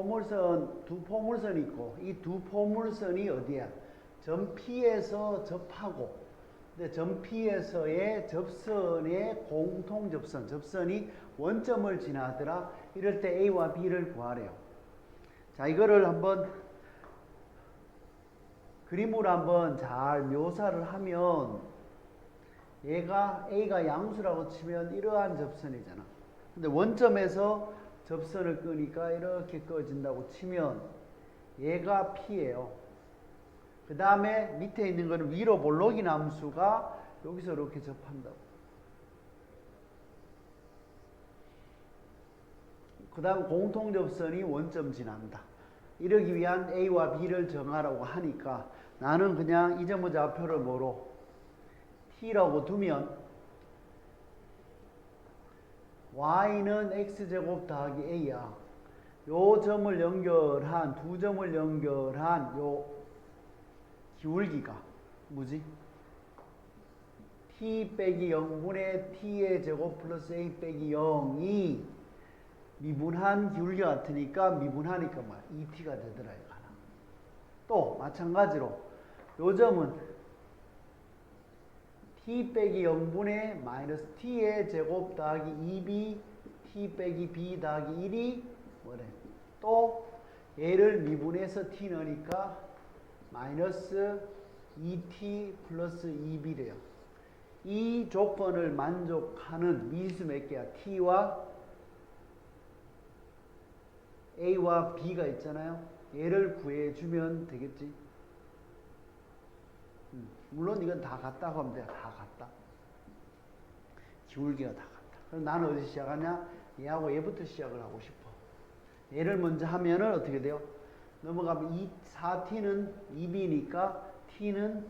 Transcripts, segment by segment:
포물선 두 포물선이 있고 이 두 포물선이 어디야? 점 P에서 접하고 근데 점 P에서의 접선의 공통 접선 접선이 원점을 지나더라 이럴 때 A와 B를 구하래요. 자 이거를 한번 그림으로 한번 잘 묘사를 하면 얘가 A가 양수라고 치면 이러한 접선이잖아. 근데 원점에서 접선을 끄니까 이렇게 꺼진다고 치면 얘가 P예요. 그 다음에 밑에 있는 거는 위로 볼록인 함수가 여기서 이렇게 접한다고. 그 다음 공통 접선이 원점 지난다. 이러기 위한 A와 B를 정하라고 하니까 나는 그냥 이 점의 좌표를 뭐로 T라고 두면 y는 x제곱 더하기 a야. 요 점을 연결한 두 점을 연결한 요 기울기가 뭐지? t 빼기 0분의 t의 제곱 플러스 a 빼기 0이 미분한 기울기 같으니까 미분하니까 뭐야? 2t가 되더라 이거 하나. 또 마찬가지로 요 점은 t 빼기 0분의 마이너스 t의 제곱 더하기 2b t 빼기 b 더하기 1이 뭐래? 또 얘를 미분해서 t 넣으니까 마이너스 2t 플러스 2b래요. 이 조건을 만족하는 미수 몇 개야? t와 a와 b가 있잖아요. 얘를 구해주면 되겠지. 음, 물론 이건 다 같다고 하면 돼. 다 같다. 기울기가 다 같다. 그럼 나는 어디서 시작하냐? 얘하고 얘부터 시작을 하고 싶어. 얘를 먼저 하면은 어떻게 돼요? 넘어가면 2, 4t는 2b니까 t는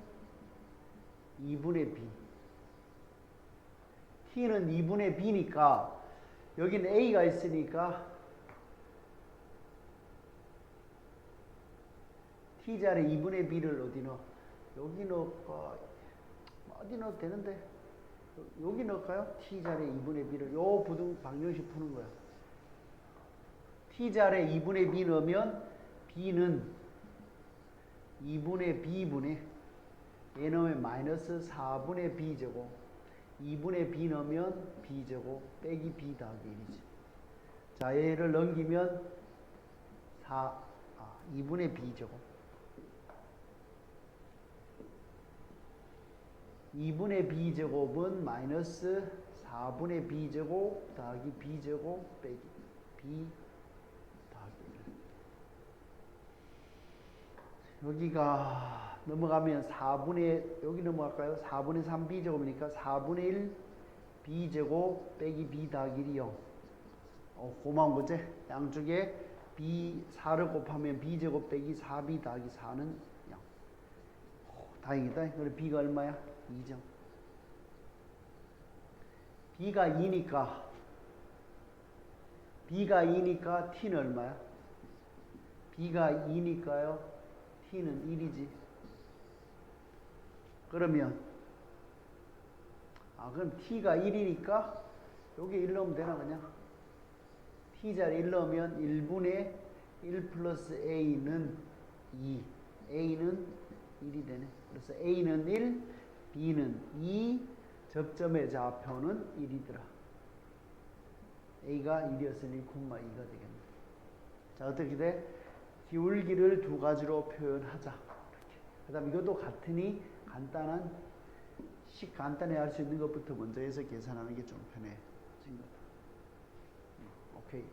2분의 b. t는 2분의 b니까 여기는 a가 있으니까 t자리 2분의 b를 어디 넣어? 여기 넣을까? 어디 넣어도 되는데 여기 넣을까요? t자리에 2분의 b를 요 부등 방정식 푸는 거야. t자리에 2분의 b 넣으면 b는 2분의 b분의 얘 넣으면 마이너스 4분의 b제곱 2분의 b 넣으면 b제곱 빼기 b 더하기 1이지. 자 얘를 넘기면 4, 아, 2분의 b제곱 2분의 b제곱은 마이너스 4분의 b제곱 더하기 b제곱 빼기 b 더하기 1. 여기가 넘어가면 4분의 여기 넘어갈까요? 4분의 3 b제곱이니까 4분의 1 b제곱 빼기 b 더하기 1이 0. 어, 고마운 거지? 양쪽에 b 4를 곱하면 b제곱 빼기 4b 더하기 4는 0. 오, 다행이다. 그래 b가 얼마야? 2점. b가 2니까 b가 2니까 t는 얼마야? b가 2니까요. t는 1이지. 그러면 아 그럼 t가 1이니까 여기 1 넣으면 되나 그냥? t자리 1 넣으면 1분의 1 플러스 a는 2 a는 1이 되네. 그래서 a는 1 B는 2, 접점의 좌표는 1이더라. A가 1이었으니 1,2가 되겠네. 자, 어떻게 돼? 기울기를 두 가지로 표현하자. 그 다음 이것도 같으니 간단한, 식 간단히 할 수 있는 것부터 먼저 해서 계산하는 게 좀 편해진 거다. 오케이.